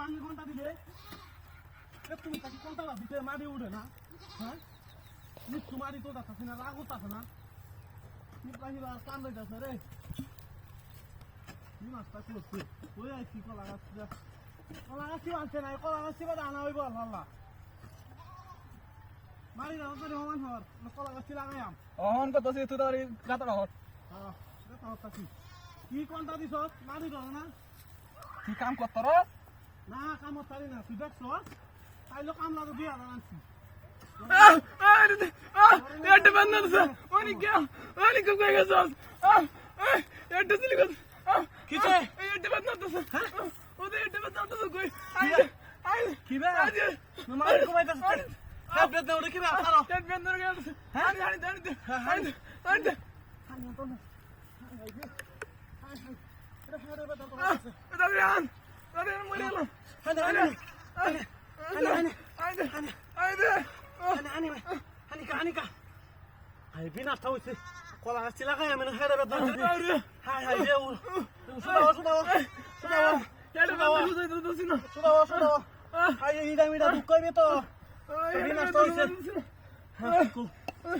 বাঙ্গি কোনটা দিলে এ তুমি তাকে কোনটা দিতে মারি না তো আইছি কলা গাছ কলা গাছ আনছে কলা গাছ বাদা আনা হইব আল্লাহ মারি না তো হর কলা গাছ লাগাইয়াম অহন কত তুই তোর গাতা হতাছি কি কোনটা দিছ মারি দাও না কি কাম করত রস না কামত পারি না তুই দেখছ তাইলে কাম লাগে হাজার আনছি কে কে কই গেছস এটা সিলি গেছ কিছে? এটা বন্ধ আছে ওদের এটা বন্ধ আছে কই কি বে মারি কমাইতাছ হ্যাঁ বেদ না ওটা কি বে আরও হয়ে হ্যাঁ জানি জানি জানি জানি বেদ আরে হাই হাই রে শুনাও শুনাও শুনাও এটা বন্ধ হয়ে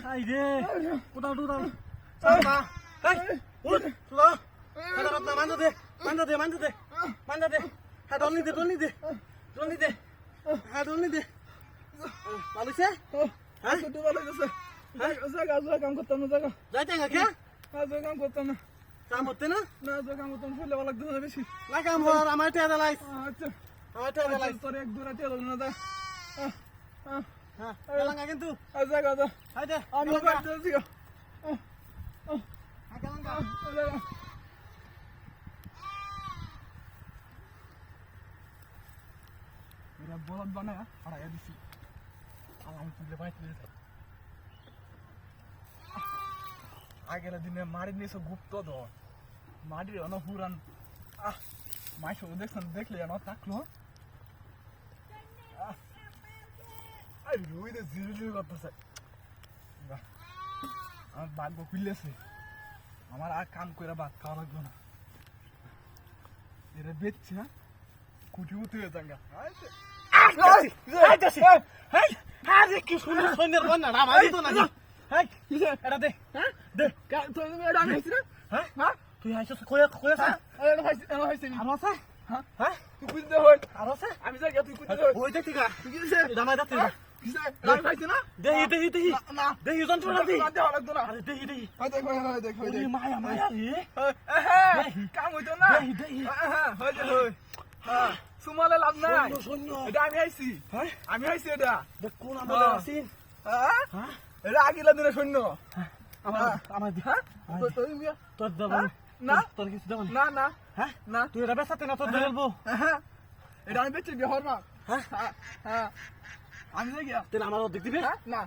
Haydi. Buradan buradan. Sağ ol. Hey. হয়েছে উঠ বেদ মান্দা দে মান্দা দে মান্দা দে মান্দা দে হ্যাঁ ডলনি দে ডলনি দে ডলনি দে হ্যাঁ ডলনি দে ভালো হয়েছে হ্যাঁ তো ভালো গেছে জায়গা জায়গা কাম করতাম না জায়গা যাইতে কে জায়গা কাম করতাম না কাম হচ্ছে না না জায়গা কাম করতাম ফুলে ভালো লাগতো না বেশি না কাম হওয়ার আমার টেয়া দেলাই আচ্ছা আমার টেয়া দেলাই তোর এক দূরে টেলো না দা হ্যাঁ কেলাঙ্গা কিন্তু জায়গা দা হাই দে আমি কাটতে আছি গো হ্যাঁ কেলাঙ্গা এরা বলদ বানায় হারাইয়া দিছি। আলাম তুলে বাইতে দিছে। আগের দিনে মারি নিয়েছে গুপ্ত ধর মাটির অন পুরান। আহ মাইশ দেখছেন দেখলে এন থাকল আহ, আর রুই দে জিরু জিরু করতেছে আমার ভাগ্য খুললেছে। আমার আর কাম করে ভাত খাওয়া লাগবে না। এটা বেচছি হ্যাঁ? কুটি উঠে রে কি সুন্দর সুন্দর বন্যা না মারি তো না হাই এটা দে। হ্যাঁ? দে। এটা আমি না? হ্যাঁ? হ্যাঁ তুই হাইছস কয়া কয়া হ্যাঁ এটা খাইছি এটা খাইছি নি আর আছে? হ্যাঁ? হ্যাঁ? তুই কুইতে হই আর আমি যাই তুই কুইতে হই ওই তুই না না, না না না আরে দেখ মায়া মায়া না? সুমালে লাভ নাই। এটা আমি খাইছি হ্যাঁ? আমি খাইছি এটা। কোন আমাদের হ্যাঁ। হ্যাঁ? এটা আগিলা দিনে শূন্য। আমার আমার হ্যাঁ? তো তুই মিয়া। তোর দেব? না। তোর কিছু দেব না। না হ্যাঁ? না। তুই এটা বেসাতে না তোর দেবো। হ্যাঁ? এটা আমি বেচে হ্যাঁ? হ্যাঁ হ্যাঁ। আমি যাই গিয়া তাহলে আমার অর্ধেক দিবে? হ্যাঁ? না।